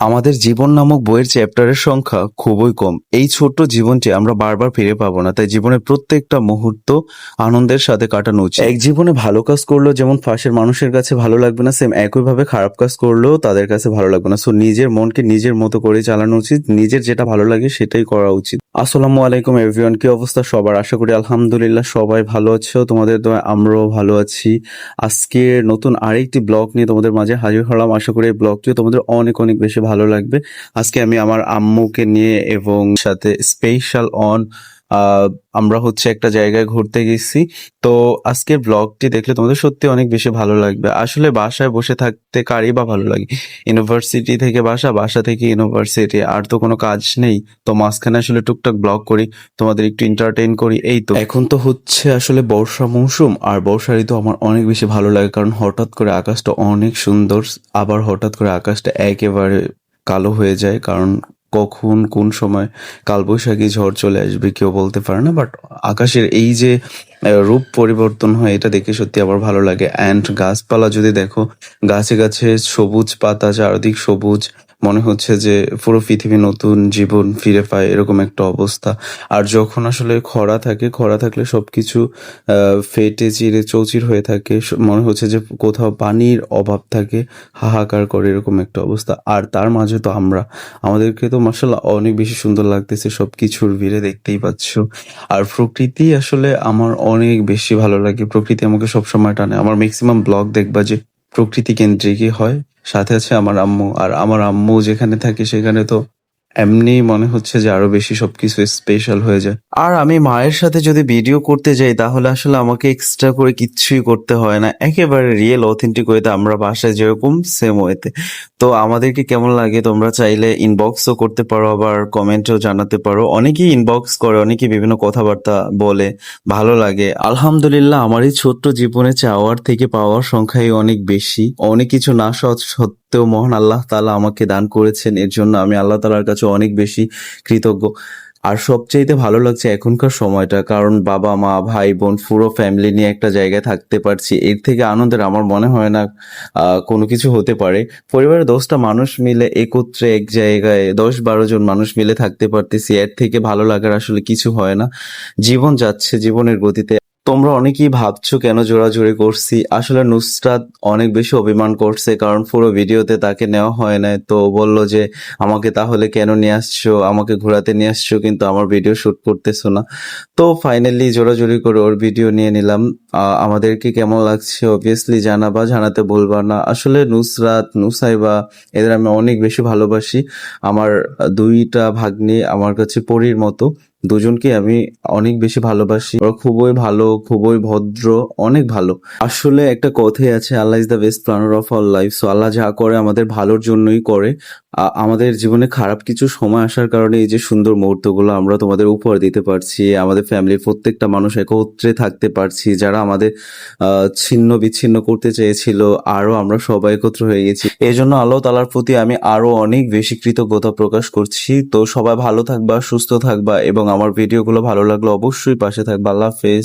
আমাদের জীবন নামক বইয়ের চ্যাপ্টারের সংখ্যা খুবই কম। এই ছোট্ট জীবনটি আমরা বারবার ফিরে পাবো না, তাই জীবনের প্রত্যেকটা মুহূর্ত আনন্দের সাথে কাটানো উচিত। এক জীবনে ভালো কাজ করলেও যেমন পাশের মানুষের কাছে ভালো লাগবে না, সেম একইভাবে খারাপ কাজ করলেও তাদের কাছে ভালো লাগবে না। সো নিজের মনকে নিজের মতো করে চালানো উচিত, নিজের যেটা ভালো লাগে সেটাই করা উচিত। আসসালামু আলাইকুম এভরিওয়ান কি অবস্থা সবার? আশা করি আলহামদুলিল্লাহ সবাই ভালো আছো, তোমাদের দোয়ায় আমরাও ভালো আছি। আজকে নতুন আরেকটি ব্লগ নিয়ে তোমাদের মাঝে হাজির হলাম। আশা করি এই ব্লগটিও তোমাদের অনেক অনেক বেশি ভালো লাগবে। আজকে আমি আমার আম্মুকে নিয়ে এবং সাথে স্পেশাল অন আমরা হচ্ছে একটা জায়গায় ঘুরতে গেছি। তো আজকের ব্লগটি দেখলে তোমাদের সত্যি অনেক বেশি ভালো লাগবে। আসলে বাসায় বসে থাকতে কারই বা ভালো লাগে? ইউনিভার্সিটি থেকে বাসা বাসা থেকে ইউনিভার্সিটি আর তো কোনো কাজ নেই। তো মাঝখানে আসলে টুকটাক ব্লগ করি, তোমাদের একটু এন্টারটেইন করি, এই তো। এখন তো হচ্ছে আসলে বর্ষা মৌসুম, আর বর্ষা ঋতু আমার অনেক বেশি ভালো লাগে, কারণ হঠাৎ করে আকাশটা অনেক সুন্দর, আবার হঠাৎ করে আকাশটা একেবারে কালো হয়ে যায়, কারণ কখন, কোন সময় কালবৈশাখী ঝড় চলে আসবে কেউ বলতে পারে না বাট আকাশের এই যে রূপ পরিবর্তন হয়, এটা দেখে সত্যি আবার ভালো লাগে। অ্যান্ড গাছপালা যদি দেখো, গাছে গাছে সবুজ পাতা, চারদিক সবুজ মনে হচ্ছে যে পুরো পৃথিবী নতুন জীবন ফিরে পায় এরকম একটা অবস্থা। আর যখন আসলে খরা থাকে খরা থাকলে সবকিছু আহ, ফেটে চিরে চৌচির হয়ে থাকে মনে হচ্ছে যে কোথাও পানির অভাব থাকে হাহাকার করে এরকম একটা অবস্থা। আর তার মাঝে তো আমরা আমাদেরকে তো মাসাল্লাহ অনেক বেশি সুন্দর লাগতেছে সব কিছুর ভিড়ে দেখতেই পাচ্ছ। আর প্রকৃতি আসলে আমার অনেক বেশি ভালো লাগে। প্রকৃতি আমাকে সবসময় টানে। আমার ম্যাক্সিমাম ব্লগ দেখবা যে প্রকৃতি কেন্দ্রিকই হয়। সাথে আছে আমার আম্মু। আর আমার আম্মু যেখানে থাকে সেখানে তো এমনি মনে হচ্ছে যে আরও বেশি সবকিছু স্পেশাল হয়ে যায়। আর আমি মায়ের সাথে যদি ভিডিও করতে যাই, তাহলে আসলে আমাকে এক্সট্রা করে কিচ্ছুই করতে হয় না। একেবারে রিয়েল অথেন্টিক ওয়েতে আমরা বাসায় যেরকম সেম ওয়েতে তো। আমাদেরকে কেমন লাগে? তোমরা চাইলে ইনবক্সও করতে পারো, আবার কমেন্টেও জানাতে পারো। অনেকেই ইনবক্স করে, অনেকেই বিভিন্ন কথাবার্তা বলে, ভালো লাগে। আলহামদুলিল্লাহ, আমার এই ছোট্ট জীবনে চাওয়ার থেকে পাওয়ার সংখ্যাই অনেক বেশি। অনেক কিছু না সৎ- সত্ত্বেও মহান আল্লাহ তালা আমাকে দান করেছেন। এর জন্য আমি আল্লাহ তালার কাছে অনেক বেশি কৃতজ্ঞ। আর সবচাইতে ভালো লাগছে এখনকার সময়টা, কারণ বাবা, মা, ভাই, বোন, পুরো ফ্যামিলি নিয়ে একটা জায়গায় থাকতে পারছি। এর থেকে আনন্দের আমার মনে হয় না কোনো কিছু হতে পারে। পরিবারের দশটা মানুষ মিলে একত্রে এক জায়গায় দশ বারো জন মানুষ মিলে থাকতে পারতেছি। এর থেকে ভালো লাগার আসলে কিছু হয় না। জীবন যাচ্ছে, জীবনের গতিতে তোমরা অনেকেই ভাবছ কেন জোরাজুরি করছি? আসলে নুসরাত অনেক বেশি অভিমান করছে, কারণ পুরো ভিডিওতে তাকে নেওয়া হয় না তো বলল যে, আমাকে তাহলে কেন নিয়ে আসছো? আমাকে ঘোরাতে নিয়ে আসছো, কিন্তু আমার ভিডিও শুট করতেছো না। তো ফাইনালি জোরাজুরি করে ওর ভিডিও নিয়ে নিলাম। আমাদেরকে কেমন লাগছে অবভিয়াসলি জানাবা, জানাতে ভুলবা না। আসলে নুসরাত, নুসাইবা, এদের আমি অনেক বেশি ভালোবাসি। আমার দুইটা ভাগ্নি আমার কাছে পরীর মতো। দুজনকে আমি অনেক বেশি ভালোবাসি। ওরা খুবই ভালো, খুবই ভদ্র, অনেক ভালো। আসলে একটা কথাই আছে, Allah is the best planner of all life so Allah যা করে আমাদের ভালোর জন্যই করে। আমাদের জীবনে খারাপ কিছু সময় আসার কারণে এই যে সুন্দর মুহূর্তগুলো আমরা তোমাদের উপহার দিতে পারছি, আমাদের ফ্যামিলির প্রত্যেকটা মানুষ একত্রে থাকতে পারছি, যারা আমাদের ছিন্ন বিচ্ছিন্ন করতে চেয়েছিল আরও আমরা সবাই একত্র হয়ে গেছি। এই জন্য আল্লাহ তালার প্রতি আমি আরও অনেক বেশি কৃতজ্ঞতা প্রকাশ করছি। তো সবাই ভালো থাকবা, সুস্থ থাকবা এবং আমার ভিডিওগুলো ভালো লাগলে অবশ্যই পাশে থাকবে। আল্লাহ হাফেজ।